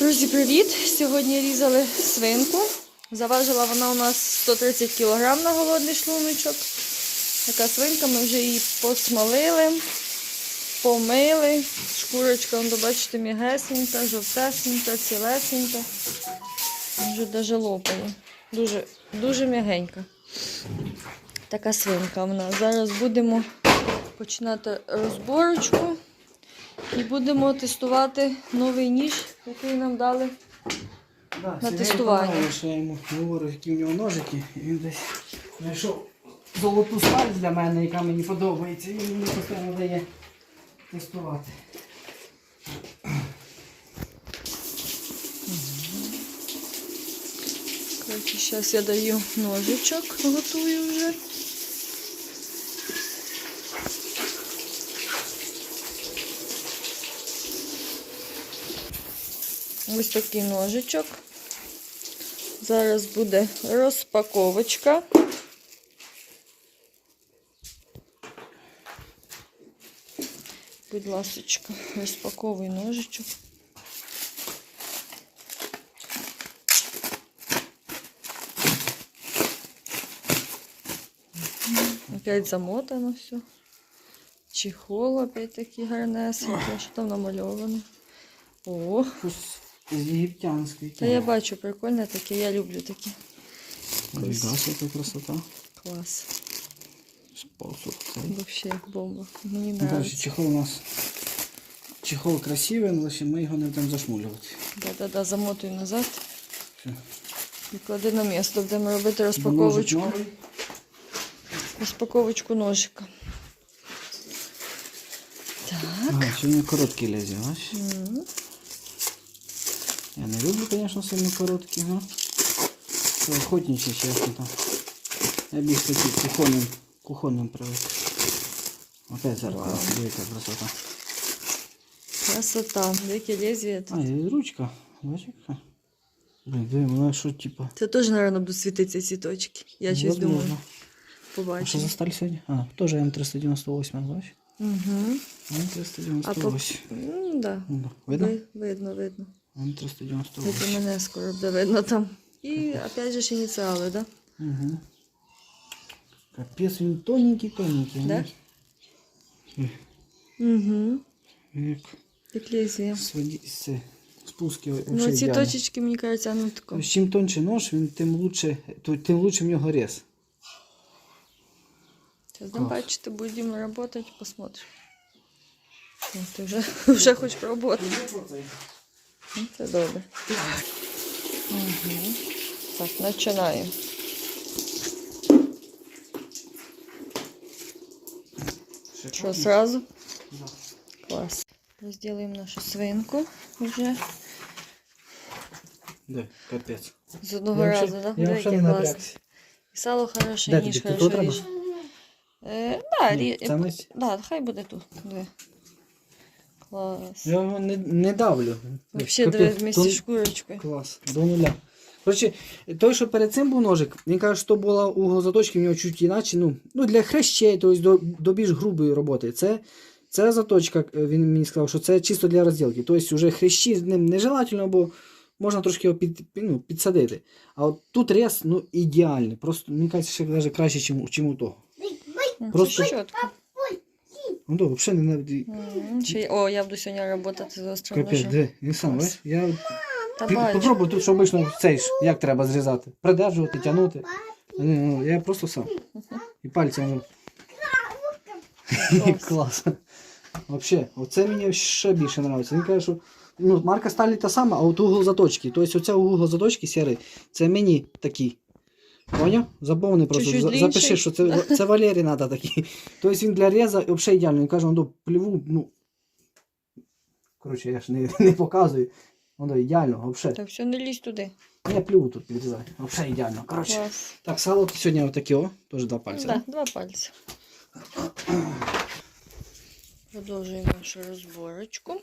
Друзі, привіт! Сьогодні різали свинку. Заважила вона у нас 130 кг на голодний шлуночок. Така свинка, ми вже її посмалили, помили. Шкурочка, вон, бачите, м'ягесенька, жовтесенька, цілесенька. Вже даже лопає. Дуже, дуже м'ягенька. Така свинка в нас. Зараз будемо починати розборочку. І будемо тестувати новий ніж, який нам дали. Да, На тестування. що я йому говорю, які в нього ножики, і він десь знайшов золоту сталь для мене, яка мені подобається, і він мені постійно дає тестувати. Зараз я даю ножичок, готую вже. Ось такий ножичок. Зараз буде розпаковочка. Будь ласочка, розпаковуй ножичок. Опять замотано все. Чехол опять такий гарнесенький. Що там намальовано? О, з єгиптянської. та я бачу, прикольне таке, я люблю такі. Ніфіга собі, яка красота. Клас. Вообще як бомба. Мені Ну, Короче, чехол у нас чехол красивий, але ми його не будемо зашмулювати. Да-да-да, замотуй назад. Все. І клади на місто. Будемо робити розпаковочку. новий. Розпаковочку ножика. Так. Ага, сьогодні короткі лезі, бачиш? М. Я не люблю, звісно, сильно короткі, но це охотничі, чесно там. Я більш такі кухонним, кухонним привик. Опять зеркало, яка красота. Красота. Деякі лезвія. А, і ручка, бачиш? яка? Блін, диви, вона що, типа... Це теж, мабуть, будуть світитися ці точки. Я щось думаю. А що за сталь сьогодні? А, теж М398, бачиш? Угу. А по... М398. М, да. Ну, Видно? Ви- видно, видно. Це М398. мене скоро буде видно там. І опять же ж ініціали, да? Угу. Капець, він тоненький, тоненький. Да? Угу. Як це, спуски Ну, ці ідеально. точечки, мені кажеться, ну тако. Чим тоньше нож, він тим лучше, тим лучше в нього рез. Зараз Клас. бачите, будемо працювати, посмотрим. Ну, ти вже, вже хочеш пробувати. Ну, Це добре. Угу. Так, починаємо. Що, сразу? Да. Клас. Розділимо нашу свинку вже Да, капець. з одного Я разу, вообще- да? Яке не класне. сало хороше, ніж хорошо ріже. Е, да, рі... мись. да, хай буде тут. Диви. Клас. Я його не, не давлю. Вообще, Капець, диви, вместе з шкурочкою. Клас, до нуля. Коротше, той, що перед цим був ножик, він каже, що була угол заточки в нього чуть іначе. Ну, ну для хрещей, тобто до, до більш грубої роботи. Це, це заточка, він мені сказав, що це чисто для розділки. Тобто вже хрещі з ним нежелательно, бо можна трошки його під, під- ну, підсадити. А от тут рез ну, ідеальний. Просто, мені кажеться, ще навіть краще, ніж у того. Просто- чітко. Ну, добре, взагалі не навіть. М, ще О, я буду сьогодні працювати з острим Капець, ножем. диви, він сам, бачиш? Я Та Пі- бачу. Попробуй тут, що обично цей ж, як треба зрізати. Придержувати, тягнути. Ну, ну, Я просто сам. І пальцем. Клас. Клас. Взагалі, оце мені ще більше подобається. Він каже, що ну, марка сталі та сама, а от угол заточки. Тобто оця угол заточки сірий, це мені такий. Поняв? Заповни просто. За- длинніший. Запиши, що це, це Валерій треба такий. Тобто він для реза взагалі ідеально. Він каже, ну, пліву, ну. Коротше, я ж не, не показую. Воно ідеально, взагалі. Так, все, не лізь туди. Я плюву тут підрізаю. Взагалі ідеально. Коротше. Клас. Так, сало сьогодні отаке, о. Теж два пальці. Да, два пальці. Продовжуємо нашу розборочку.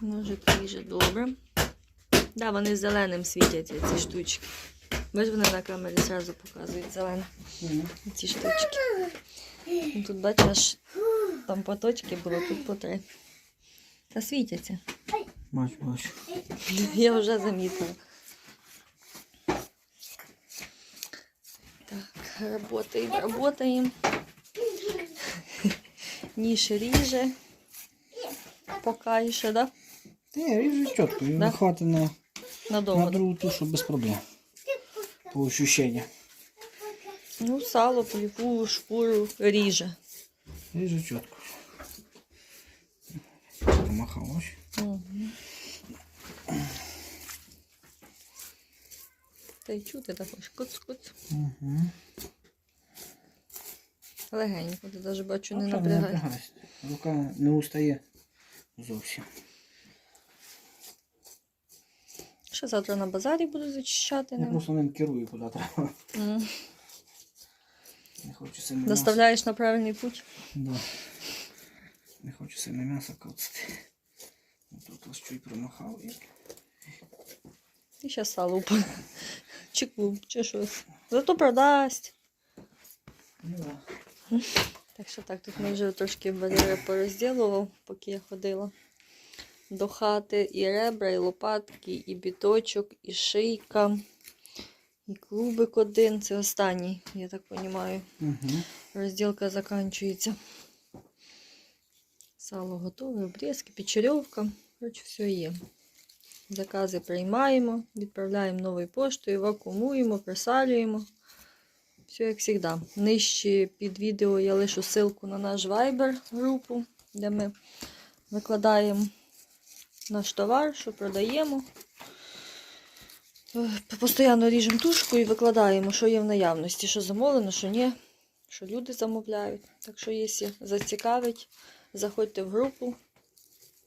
Ножик ріже добре. Да, вони зеленим світяться, ці штучки. Бачиш, вони на камері одразу показують зелені ці штучки. Ну, Тут бачиш, там по точки було, тут по три. Та світяться. Бачу, бачу. Я вже замітила. Так, работаем, работаем. Ніж ріже. Поки ще, да? Ні, ріжу чітко. Його Да? хватить на, Надовго. на другу тушу без проблем. По ощущенню. Ну, сало, пліву, шкуру ріже. Ріжу чітко. Помахав ось. Мгм. Та й чути також куц-куц. Угу. Легенько, ти навіть бачу, не не Рука не устає зовсім. Ще завтра на базарі буду зачищати. Я ним. просто ним керую куди треба. М. Не хочу сильно м'яса. Наставляєш на правильний путь. Да. Не хочу сильно м'ясо коцати. Тут ось чуть промахав і І ще сало впаде. Чи клуб, чи щось. Зато продасть. ну, да. Так що так, тут ми вже трошки бар'єри порозділував, поки я ходила до хати. І ребра, і лопатки, і біточок, і шийка, і клубик один. Це останній, я так розумію. Угу. Розділка закінчується. Сало готове, обрізки, печерьовка. Коротше, все є. Закази приймаємо, відправляємо новою поштою, вакуумуємо, присалюємо. Все як завжди. Нижче під відео я лишу ссылку на наш Viber групу, де ми викладаємо наш товар, що продаємо. Постоянно ріжемо тушку і викладаємо, що є в наявності, що замовлено, що ні, що люди замовляють. Так що, якщо зацікавить, заходьте в групу,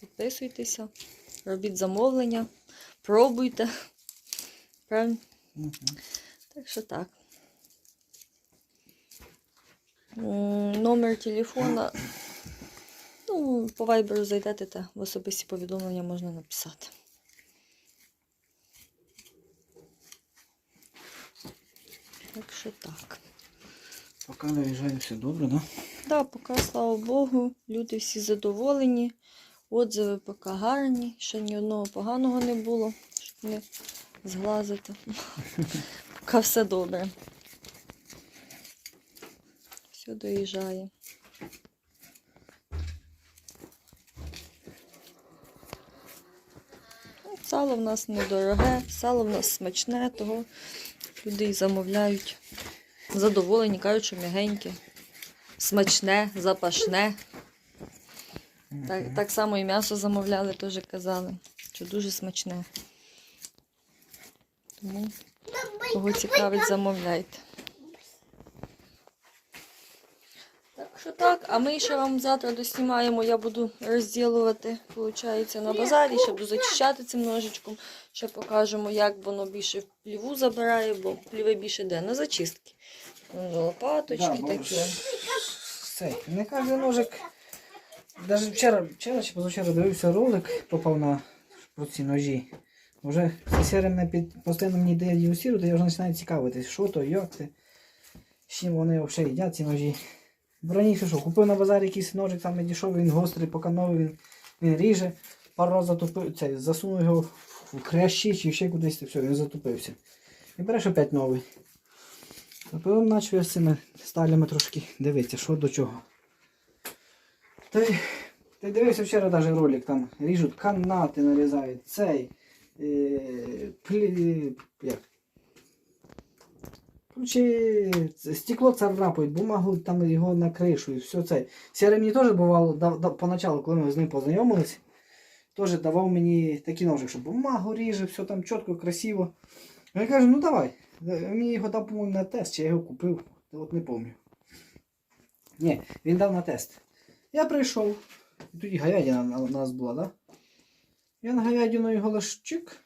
підписуйтеся, робіть замовлення, пробуйте. Правильно? Угу. Так що так. Номер телефона. Ну, по вайберу зайдете та в особисті повідомлення можна написати. Так що так. Поки виїжджаю все добре, да? Да, поки, слава Богу, люди всі задоволені. Отзиви поки гарні, ще ні одного поганого не було, щоб не зглазити. Поки все добре. Все доїжджає. Ну, Сало в нас недороге, сало в нас смачне, того люди і замовляють. Задоволені, кажуть, що м'ягеньке смачне, запашне. Так, так само і м'ясо замовляли, теж казали, що дуже смачне. Тому кого цікавить, замовляйте. Що так, а ми ще вам завтра доснімаємо, я буду розділувати, виходить, на базарі, ще буду зачищати цим ножичком, ще покажемо, як воно більше в пліву забирає, бо пліви більше де на зачистки. Лопаточки бо такі. ж не кожен ножик. Навіть вчора, вчора чи позавчора дивився ролик, попав на про ці ножі. Вже мене під постійно мені дає дегустувати, я вже починаю цікавитись, що то, як це, з чим вони взагалі їдять ці ножі. Раніше що, купив на базарі якийсь ножик, там дешевий, він гострий, поки новий, він, він ріже. Пару разів затупив, цей, засунув його в хрящі чи ще кудись, все, він затупився. І береш опять новий. Потім почав я з цими сталями трошки дивитися, що до чого. Та й дивився вчора навіть ролик, там ріжуть канати, нарізають, цей. Е, плі, як? Короче, стекло царапають, бумагу там його на кришу і все це. Сяре мені теж бувало да, да, поначалу, коли ми з ним познайомились, теж давав мені такі ножик, що бумагу ріже, все там чітко, красиво. Я кажу, ну давай. Мені його дав, по-моєму, на тест, чи я його купив, от не пам'ятаю. Ні, він дав на тест. Я прийшов, і тоді говядина у нас була? Да? Я на говядину його лиш чик,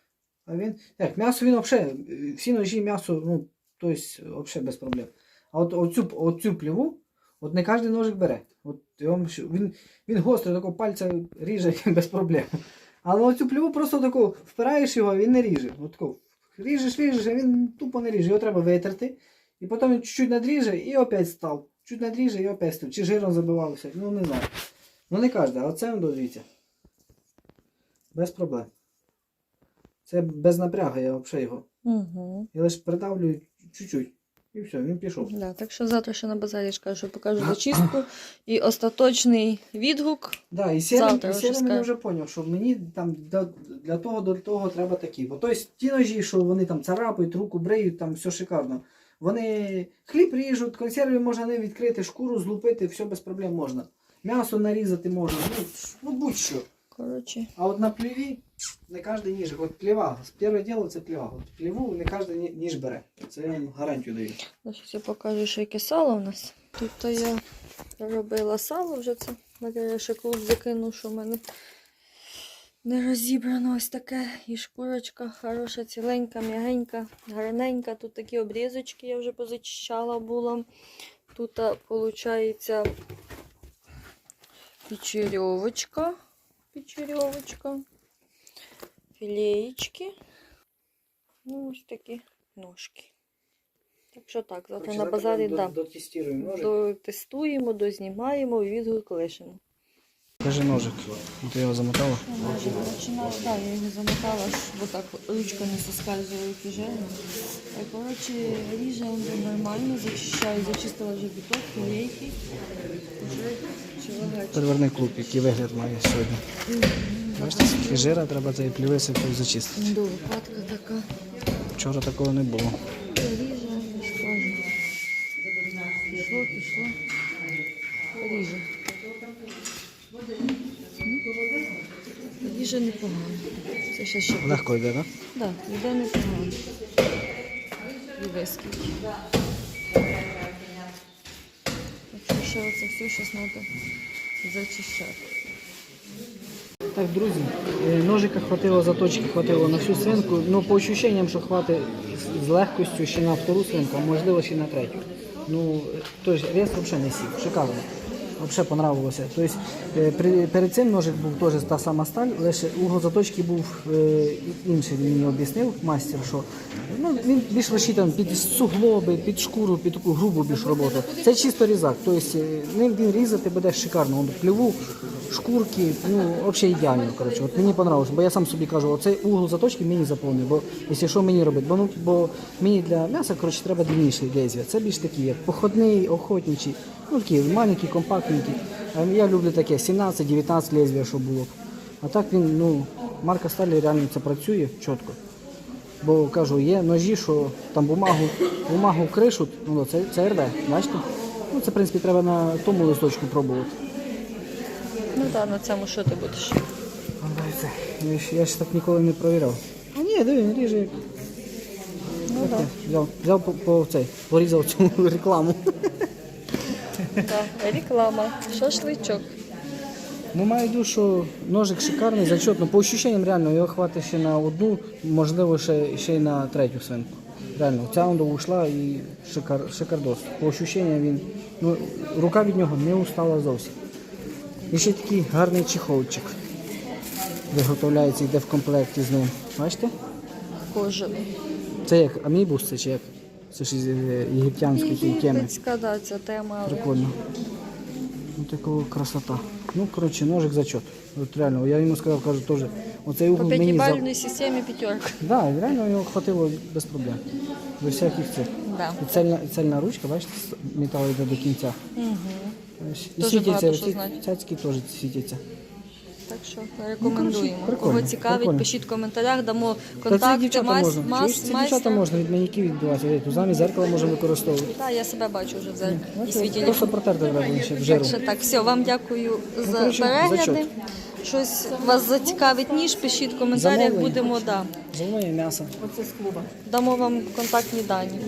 а він. Так, м'ясо він взагалі, всі ножі м'ясо, ну, тобто, взагалі без проблем. А от оцю, оцю пліву, от не кожен ножик бере. От він, він гострий, такого пальця ріже без проблем. Але оцю пліву просто таку впираєш його, він не ріже. От таку ріжеш, ріжеш, а він тупо не ріже. Його треба витерти. І потім він чуть-чуть надріже і опять став. Чуть надріже і опять став. Чи жиром забивався, ну не знаю. Ну не кожен, а він дивіться. Без проблем. Це без напрягу, я взагалі його. Угу. Я лише придавлюю чуть-чуть. І все, він пішов. Да, так що завтра ще на базарі ж кажу, покажу зачистку і остаточний відгук. Да, і сірим, Завтра і вже скажу. вже зрозумів, що мені там для, для того до того треба такі. Бо тобто ті ножі, що вони там царапають, руку бриють, там все шикарно. Вони хліб ріжуть, консерви можна не відкрити, шкуру злупити, все без проблем можна. М'ясо нарізати можна, ну, ну будь-що. Коротше, А от на пліві не кожен ніж. От пліва. Перше діло це пліва. От пліву не кожен ніж бере. Це я вам гарантію даю. зараз я покажу, що яке сало у нас. Тут то я робила сало вже це. Валерія ще клуб закинув, що в мене не розібрано ось таке. І шкурочка хороша, ціленька, м'ягенька, гарненька. Тут такі обрізочки я вже позачищала було. Тут, виходить, печерьовочка. Печерьовочка. Філеєчки. Ну, ось такі ножки. Так що так, завтра на базарі да, Дотестуємо ножик. дотестуємо, дознімаємо і відгук лишимо. Кажи ножик. Ти його замотала? Ножик починаю, так, я його замотала, щоб так ручка не соскальзувала тяжело. Е, Коротше, ріже нормально, зачищаю, зачистила вже біток, філейки. Вже чоловік. Переверни клуб, який вигляд має сьогодні. Бачите, скільки жира, треба цієї пліви сипку зачистити. До лопатка така. Вчора такого не було. Ріже, ж. Пішло, пішло. Ріже. Ріже непогано. Це ще ще. Легко йде, так? Так, йде непогано. І скільки. Так що ще оце все зараз треба зачищати. Так, друзі, е, ножика хватило, заточки хватило на всю свинку. Ну, по ощущенням, що хватить з- легкостю ще на втору свинку, а можливо ще на третю. Ну, тож рез взагалі не сів, шикарно. Взагалі понравилося. Тобто, перед цим ножик був теж та сама сталь, лише угол заточки був е, інший, він мені об'яснив, мастер, що ну, він більш розчитаний під суглоби, під шкуру, під таку грубу більш роботу. Це чисто різак. Тобто, ним він різати буде шикарно. Он пліву, шкурки, ну, взагалі ідеально. Коротше. От мені понравилось, бо я сам собі кажу, оцей угол заточки мені заповнив, бо якщо що мені робити, бо, ну, бо мені для м'яса коротше, треба длинніший лезвія. Це більш такі, як походний, охотничий, ну такі маленькі, компактненькі. Я люблю таке 17-19 лезвія, щоб було. А так він, ну, марка сталі реально це працює чітко. Бо кажу, є ножі, що там бумагу, бумагу кришуть, ну це, це РД, бачите? Ну це в принципі треба на тому листочку пробувати. Ну так, на цьому що ти будеш? Я ж, я ж так ніколи не провіряв. А ні, диви, він ріже. як- Ну так. Взяв, взяв по, по цей, порізав цю рекламу. Да, реклама. Шашличок. Ну, маю що ножик шикарний, зачетно. По ощущенням реально його хватить ще на одну, можливо, ще, ще й на третю свинку. Реально, ця онда ушла і шикар, шикардос. По ощущенням він, ну, рука від нього не устала зовсім. І ще такий гарний чехолчик. Виготовляється, йде в комплекті з ним. Бачите? Кожаний. Це як амібус, це чи як? Це ж із е, єгиптянської теми. Да, ця тема. але- Прикольно. Ну такого красота. Ну, коротше, ножик зачет. От реально, я йому сказав, кажу, теж, оцей По угол мені за... п'ятибальній системі п'ятерка. Да, реально його хватило без проблем. Без всяких цих. Да. І цельна, цельна ручка, бачите, з- метал йде до кінця. Угу. Дуже світяться, багато що знати. цяцькі теж світяться. Так що рекомендуємо. Ну, прикольно, Кого цікавить, прикольно. пишіть в коментарях, дамо Та це контакти, дівчата мас, можна. мас, це дівчата майстра. можна від маніків відбивати. Тут замість зеркала можемо використовувати. Так, я себе бачу вже в зеркалі Ну, і це свій. Просто протерти треба ще в жиру. Так так, все, вам дякую за коротше, перегляди. зачет. Щось вас зацікавить ніж, пишіть в коментарях, Замовлення. будемо да, Золоє м'ясо. дамо вам контактні дані.